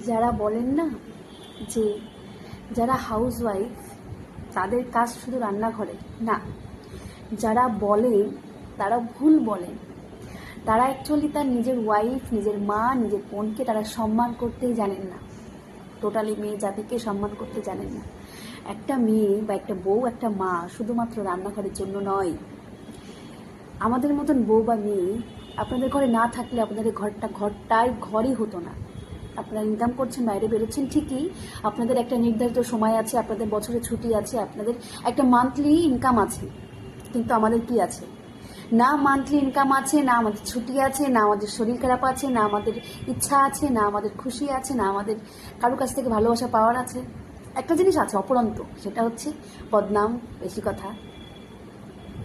যারা বলেন না যে যারা হাউস ওয়াইফ তাদের কাজ শুধু রান্নাঘরে, না। যারা বলেন তারা ভুল বলেন তারা অ্যাকচুয়ালি তার নিজের ওয়াইফ নিজের মা, নিজের বোনকে তারা সম্মান করতেই জানেন না। টোটালি মেয়ে জাতিকে সম্মান করতে জানেন না। একটা মেয়ে বা একটা বউ, একটা মা শুধুমাত্র রান্নাঘরের জন্য নয়। আমাদের মতন বউ বা মেয়ে আপনাদের ঘরে না থাকলে আপনাদের ঘরটা, ঘরটাই ঘরই হতো না। আপনারা ইনকাম করছেন, বাইরে বেরোচ্ছেন, ঠিকই আপনাদের একটা নির্ধারিত সময় আছে, আপনাদের বছরে ছুটি আছে, আপনাদের একটা মান্থলি ইনকাম আছে, কিন্তু আমাদের কি আছে? না মান্থলি ইনকাম আছে, না আমাদের ছুটি আছে, না আমাদের শরীর খারাপ আছে, না আমাদের ইচ্ছা আছে, না আমাদের খুশি আছে, না আমাদের কারও কাছ থেকে ভালোবাসা পাওয়ার আছে। একটা জিনিস আছে, অপরন্ত, সেটা হচ্ছে বদনাম, বেশি কথা,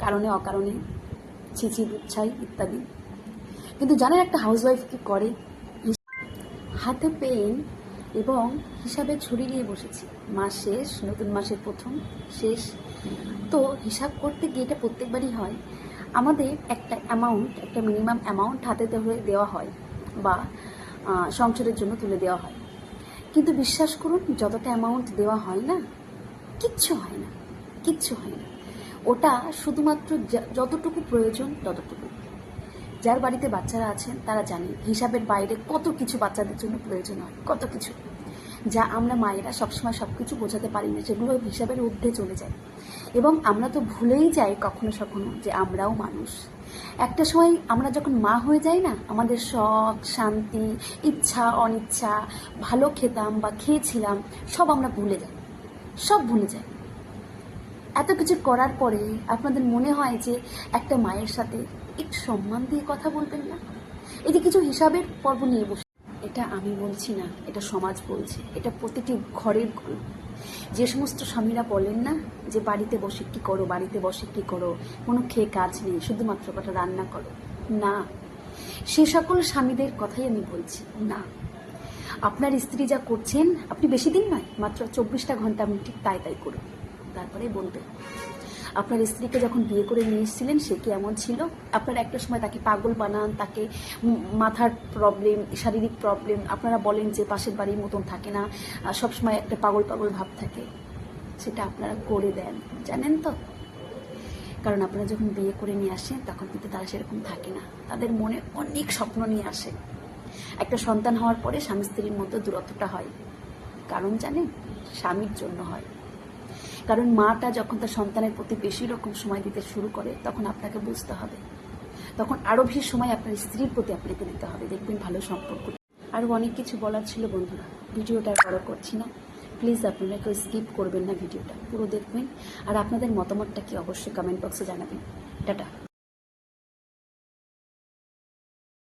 কারণে, অকারণে ছিছি দুচ্ছাই ইত্যাদি। কিন্তু জানেন একটা হাউসওয়াইফ কি করে? হাতে পেন এবং হিসাবে ছুরি নিয়ে বসেছি। মাস শেষ নতুন মাসের প্রথম, শেষ। তো হিসাব করতে গিয়ে এটা প্রত্যেকবারই হয়। আমাদের একটা অ্যামাউন্ট একটা মিনিমাম অ্যামাউন্ট হাতে ধরে দেওয়া হয় বা সংসারের জন্য তুলে দেওয়া হয়। কিন্তু বিশ্বাস করুন, যতটা অ্যামাউন্ট দেওয়া হয় না, কিচ্ছু হয় না, কিচ্ছু হয় না। ওটা শুধুমাত্র যতটুকু প্রয়োজন ততটুকু যার বাড়িতে বাচ্চারা আছেন, তারা জানেন হিসাবের বাইরে কত কিছু বাচ্চাদের জন্য প্রয়োজন হয়, কত কিছু। যা আমরা মায়েরা সবসময় সব কিছু বোঝাতে পারি না, সেগুলো হিসাবের ঊর্ধ্বে চলে যায়। এবং আমরা তো ভুলেই যাই কখনো সখনো যে আমরাও মানুষ। একটা সময় আমরা যখন মা হয়ে যাই না, আমাদের শখ, শান্তি, ইচ্ছা, অনিচ্ছা, ভালো খেতাম বা খেয়েছিলাম, সব আমরা ভুলে যাই। সব ভুলে যাই। এত কিছু করার পরে আপনাদের মনে হয় যে একটা মায়ের সাথে একটু সম্মান দিয়ে কথা বলবেন না? যে কিছু হিসাবের পর্ব নিয়ে বসে। এটা আমি বলছি না, এটা সমাজ বলছে। এটা প্রতিটি ঘরের গল্প যে সমস্ত স্বামীরা বলেন না যে বাড়িতে বসে কি করো, বাড়িতে বসে কি করো, কোনো খেয়ে কাজ নেই, শুধুমাত্র কটা রান্না করো। না। সে সকল স্বামীদের কথাই আমি বলছি, না। আপনার স্ত্রী যা করছেন, আপনি বেশি দিন নয়, মাত্র চব্বিশটা ঘণ্টা আপনি ঠিক তাই তাই করুন। তারপরে বলবেন আপনার স্ত্রীকে যখন বিয়ে করে নিয়ে এসেছিলেন, সে কি এমন ছিল? আপনারা একটা সময় তাকে পাগল বানান, তাকে মাথার প্রবলেম শারীরিক প্রবলেম আপনারা বলেন যে পাশের বাড়ির মতন থাকে না সবসময় একটা পাগল পাগল ভাব থাকে। সেটা আপনারা করে দেন, জানেন তো? কারণ আপনারা যখন বিয়ে করে নিয়ে আসেন, তখন কিন্তু তারা সেরকম থাকে না। তাদের মনে অনেক স্বপ্ন নিয়ে আসে। একটা সন্তান হওয়ার পরে স্বামী স্ত্রীর মধ্যে দূরত্বটা হয়। কারণ জানেন, স্বামীর জন্য হয়। কারণ মাটা যখন তার সন্তানের প্রতি বেশি রকম সময় দিতে শুরু করে, তখন আপনাকে বুঝতে হবে। তখন আরও বেশি সময় আপনার স্ত্রীর প্রতি আপনাকে দিতে হবে। দেখবেন ভালো সম্পর্ক। আরও অনেক কিছু বলার ছিল বন্ধুরা। ভিডিওটা বড় করছি না। প্লিজ আপনারা কেউ স্কিপ করবেন না ভিডিওটা। পুরো দেখবেন। আর আপনাদের মতামতটা কি অবশ্যই কমেন্ট বক্সে জানাবেন। টাটা।